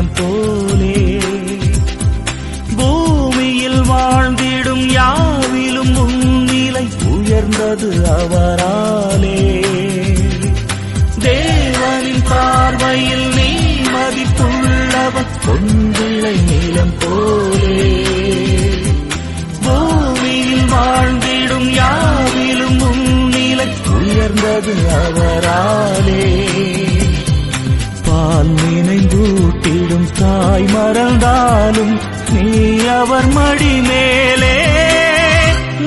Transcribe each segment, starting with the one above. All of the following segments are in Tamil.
பொன்விளை போலே. பூமியில் வாழ்ந்திடும் யாவிலும் உன்னிலை உயர்ந்தது அவராலே. தேவனின் பார்வையில் நீ மதிப்புள்ளவன் பொன்விளை நீளம் போலே. மறந்தாலும் நீ அவர் மடி மேலே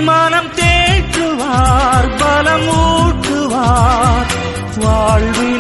மனம் தேற்றுவார் பலம் ஊற்றுவார் வாழ்வில்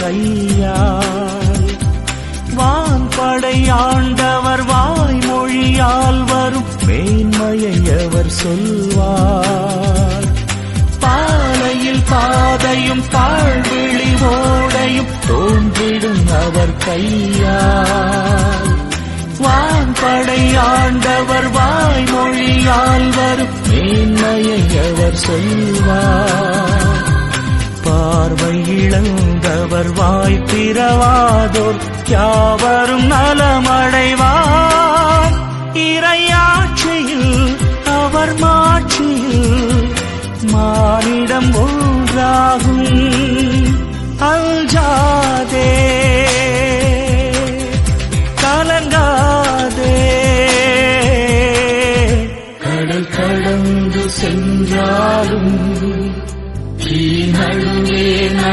கையால். வான் படையாண்டவர் வாய்மொழியால் வரும் மேன்மையை அவர் சொல்வார். பாலையில் பாதையும் தாழ்விழி ஓடையும் தோன்றிடும் அவர் கையால். வான் படையாண்டவர் வாய்மொழியால் வரும் மேன்மையை அவர் சொல்வார். பார்வை இழந்தவர் வாய்ப்பிறவாதோர் யாவரும் நலமடைவார்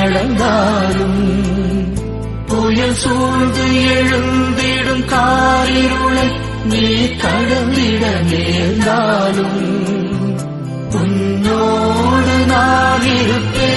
நடந்தாலும் புயல் சூழ்ந்து எழுந்திடும் காரிருளை நீ கடந்திட நேர்ந்தாலும் உன்னோடு நான் இருப்பேன்.